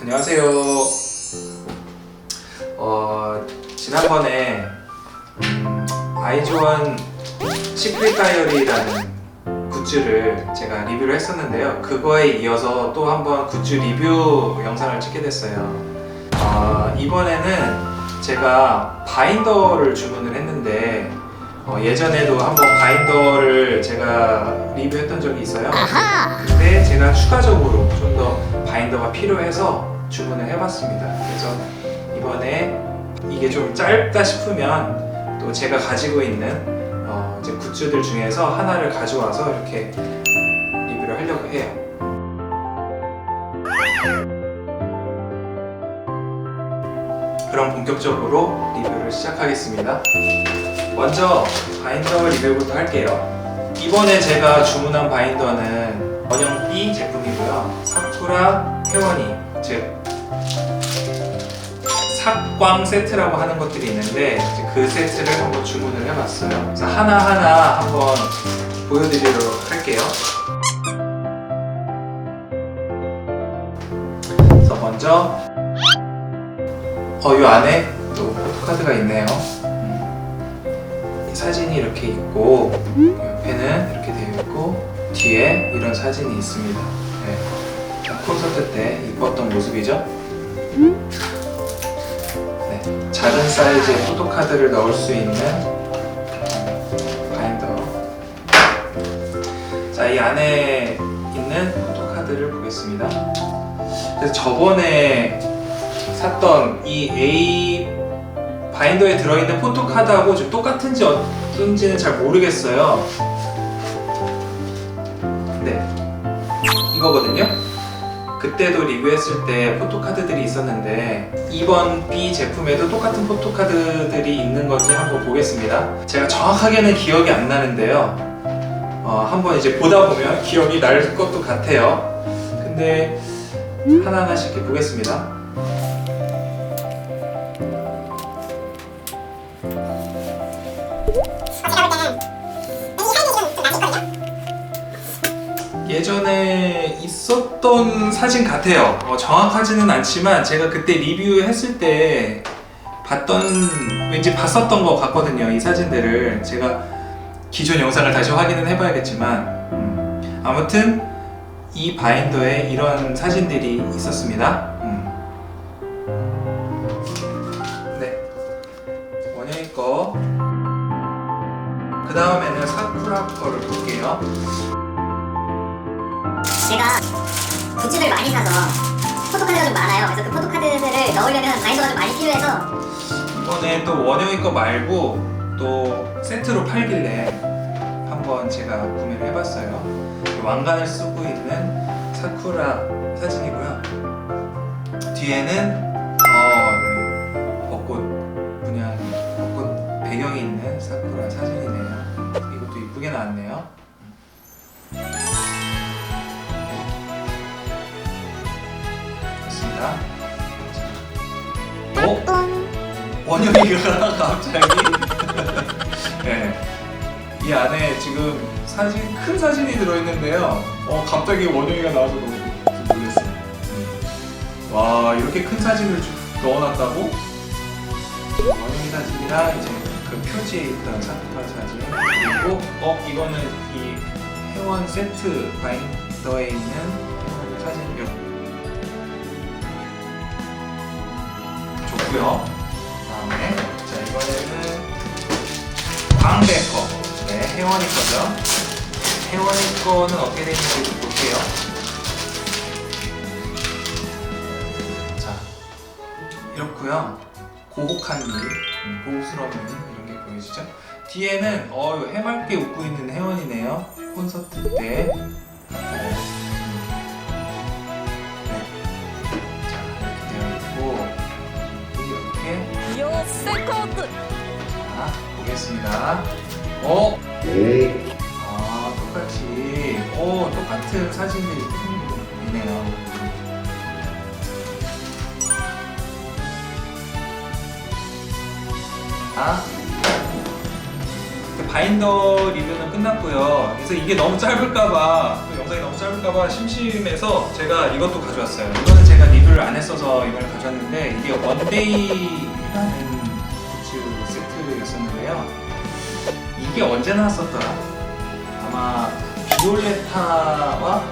안녕하세요. 어, 지난번에 음, 아이즈원 시크릿 다이어리라는 굿즈를 제가 리뷰를 했었는데요. 그거에 이어서 또 한번 굿즈 리뷰 영상을 찍게 됐어요. 어, 이번에는 제가 바인더를 주문을 했는데 어, 예전에도 한번 바인더를 제가 리뷰했던 적이 있어요. 근데 제가 추가적으로 좀 더 바인더가 필요해서 주문을 해봤습니다. 그래서 이번에 이게 좀 짧다 싶으면 또 제가 가지고 있는 어, 이제 굿즈들 중에서 하나를 가져와서 이렇게 리뷰를 하려고 해요. 그럼 본격적으로 리뷰를 시작하겠습니다. 먼저 바인더 리뷰부터 할게요. 이번에 제가 주문한 바인더는 원형 B 제품이고요. 사쿠라 회원이 즉 삭광 세트라고 하는 것들이 있는데 그 세트를 한번 주문을 해봤어요. 그래서 하나하나 한번 보여드리도록 할게요. 그래서 먼저 어, 이 안에 또 포토카드가 있네요. 음. 이 사진이 이렇게 있고 옆에는 이렇게 되어 있고 뒤에 이런 사진이 있습니다. 네. 콘서트 때 입었던 모습이죠. 네. 작은 사이즈의 포토카드를 넣을 수 있는 바인더. 자, 이 안에 있는 포토카드를 보겠습니다. 그래서 저번에 샀던 이 A 바인더에 들어있는 포토카드하고 좀 똑같은지 어떤지는 잘 모르겠어요. 네, 이거거든요. 그때도 리뷰했을 때 포토카드들이 있었는데 이번 B 제품에도 똑같은 포토카드들이 있는 건지 한번 보겠습니다. 제가 정확하게는 기억이 안 나는데요. 어, 한번 이제 보다 보면 기억이 날 것도 같아요. 근데 하나하나씩 보겠습니다. 예전에 있었던 사진 같아요. 어, 정확하지는 않지만 제가 그때 리뷰했을 때 봤던 왠지 봤었던 것 같거든요. 이 사진들을 제가 기존 영상을 다시 확인은 해봐야겠지만 음, 아무튼 이 바인더에 이런 사진들이 있었습니다. 음. 네, 원영이 거. 그 다음에는 사쿠라 거를 볼게요. 제가 굿즈를 많이 사서 포토카드가 좀 많아요. 그래서 그 포토카드들을 넣으려면 바인더가 좀 많이 필요해서 이번에 또 원영이 거 말고 또 세트로 팔길래 한번 제가 구매를 해봤어요. 왕관을 쓰고 있는 사쿠라 사진이고요. 뒤에는 어, 벚꽃 분양 벚꽃 배경이 있는 사쿠라 사진이네요. 이것도 이쁘게 나왔네요. 원영이가 갑자기 네. 이 안에 지금 사진 큰 사진이 들어있는데요. 어 갑자기 원영이가 나와서 너무 놀랐어요. 음. 와 이렇게 큰 사진을 주- 넣어놨다고? 원영이 사진이랑 이제 그 표지에 있던 사쿠라 사진 그리고 어 이거는 이 회원 세트 바인더에 있는 회원 사진 몇 좋고요. 다음에 자 이번에는 광대 거. 네, 혜원이 거죠. 혜원이 거는 어떻게 되는지 좀 볼게요. 자, 이렇고요. 고혹한 일, 음, 고급스러운 이런 게 보이시죠? 뒤에는 어 해맑게 웃고 있는 혜원이네요. 콘서트 때. 세컨드. 자, 보겠습니다. 어? 네. 아, 똑같이. 오, 똑같은 사진들이 있네요. 아. 바인더 리뷰는 끝났고요. 그래서 이게 너무 짧을까봐 영상이 너무 짧을까봐 심심해서 제가 이것도 가져왔어요. 이거는 제가 리뷰를 안 했어서 이걸 가져왔는데 이게 원데이라는 세트였었는데요. 이게 언제 나왔었더라? 아마 비올레타와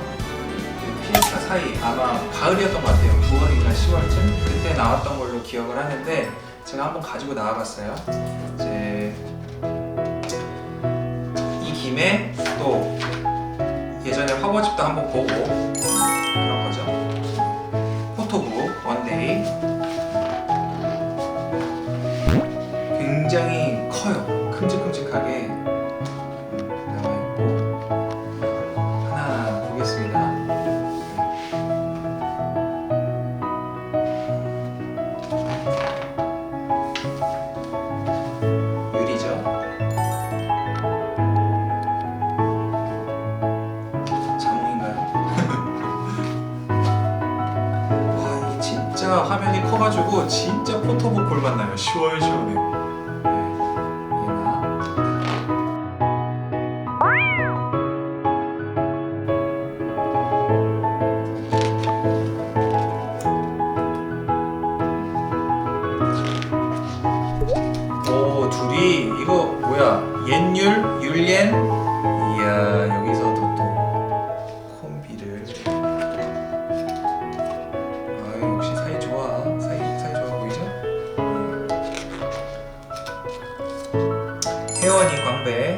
피에스타 사이 아마 가을이었던 것 같아요. 9월인가 10월쯤 그때 나왔던 걸로 기억을 하는데 제가 한번 가지고 나와봤어요. 이제 이 김에 또 예전에 화보집도 한번 보고 그런 거죠. 진짜 포토북 볼맛 나요. 시원시원해.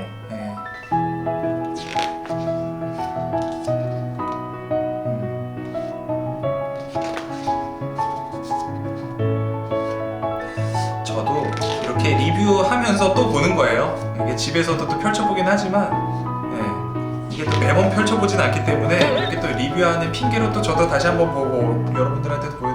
광배 예. 저도 이렇게 리뷰하면서 또 보는 거예요. 이게 집에서도 또 펼쳐보긴 하지만 예, 이게 또 매번 펼쳐보진 않기 때문에 이렇게 또 리뷰하는 핑계로 또 저도 다시 한번 보고 여러분들한테도 보여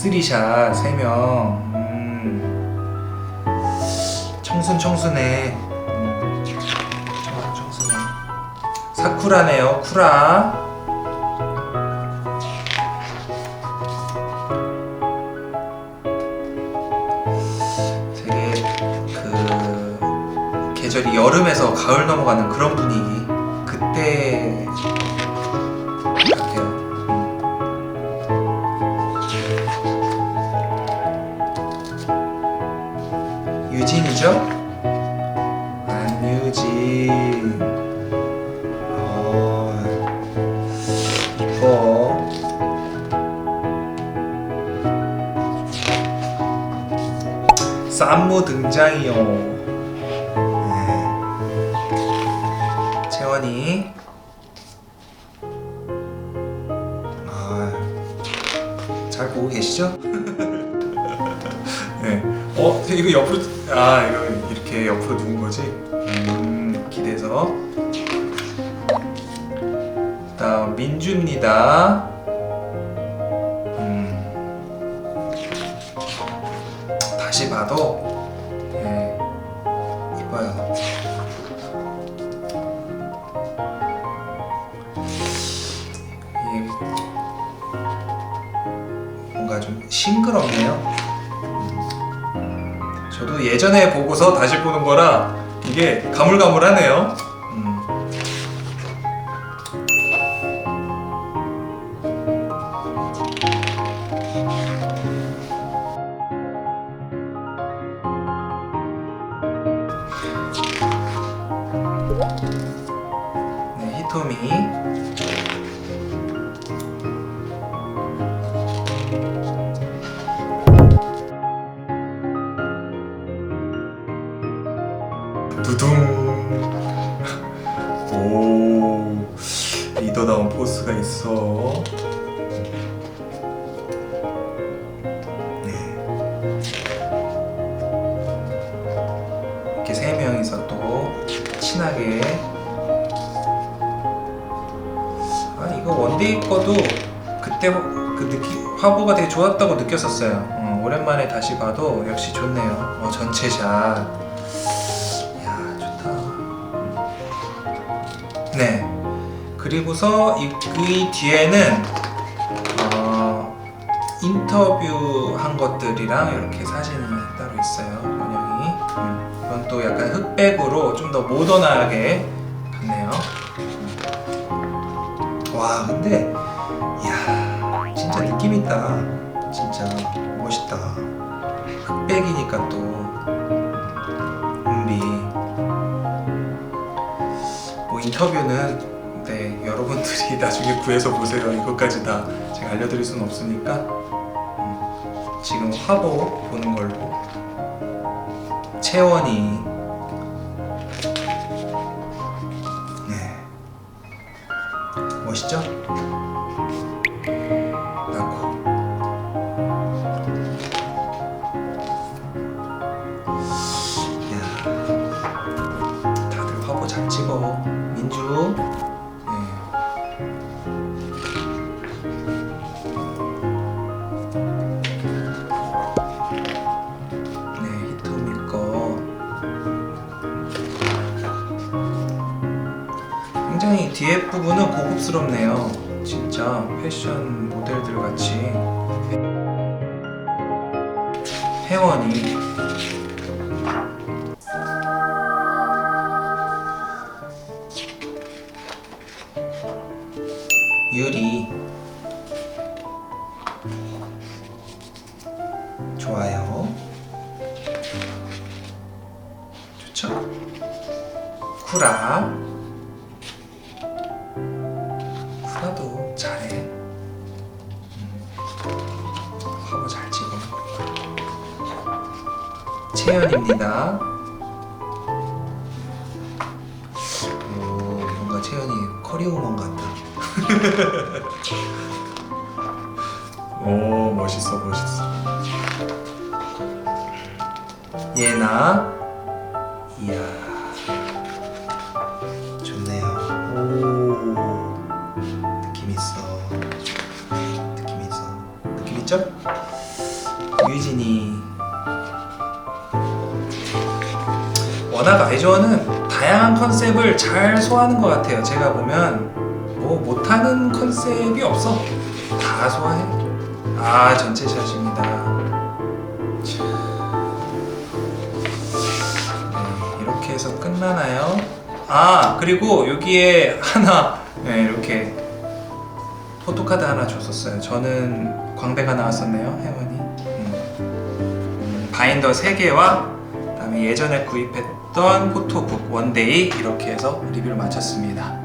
쓰리샷 3명. 음. 청순 청순해. 청순해. 사쿠라네요, 쿠라. 되게 그 계절이 여름에서 가을 넘어가는 그런 분위기. 그때 유진이죠? 안유진. 어, 이뻐. 쌈무 등장이요. 네. 채원이. 이거 옆으로 아 이거 이렇게 옆으로 누운 거지? 음, 기대서. 다음 민주입니다. 음. 다시 봐도 예, 이뻐요. 뭔가 좀 싱그럽네요. 음, 저도 예전에 보고서 다시 보는 거라 이게 가물가물하네요. 친하게 아 이거 원데이 거도 그때 화- 그 느낌 화보가 되게 좋았다고 느꼈었어요. 어, 오랜만에 다시 봐도 역시 좋네요. 어, 전체 샷. 이야 좋다. 네. 그리고서 이, 그 뒤에는 어, 인터뷰 한 것들이랑 이렇게 사진이 따로 있어요. 음, 이건 또 약간 흑백으로 좀 더 모던하게 갔네요. 와 근데 이야 진짜 느낌 있다. 진짜 멋있다. 흑백이니까 또 음비. 뭐 인터뷰는 네 여러분들이 나중에 구해서 보세요. 이것까지 다 제가 알려드릴 수는 없으니까 음, 지금 화보 보는 걸로 채원이. 네. 멋있죠? 나고. 야. 다들 화보 잘 찍어 민주 뒤에 부분은 고급스럽네요. 진짜 패션 모델들 같이. 회원이. 유리 잘해. 음, 화보 잘 찍어. 채연입니다. 오, 뭔가 채연이 커리어우먼 같다. 오, 멋있어, 멋있어. 예나 있죠? 유진이. 워낙 아이즈원은 다양한 컨셉을 잘 소화하는 것 같아요. 제가 보면 뭐 못하는 컨셉이 없어. 다 소화해. 아 전체 샷입니다. 네, 이렇게 해서 끝나나요? 아 그리고 여기에 하나. 네, 이렇게 포토카드 하나 줬었어요. 저는 광배가 나왔었네요, 혜원이. 음. 음, 바인더 3개와 그다음에 예전에 구입했던 포토북 원데이 이렇게 해서 리뷰를 마쳤습니다.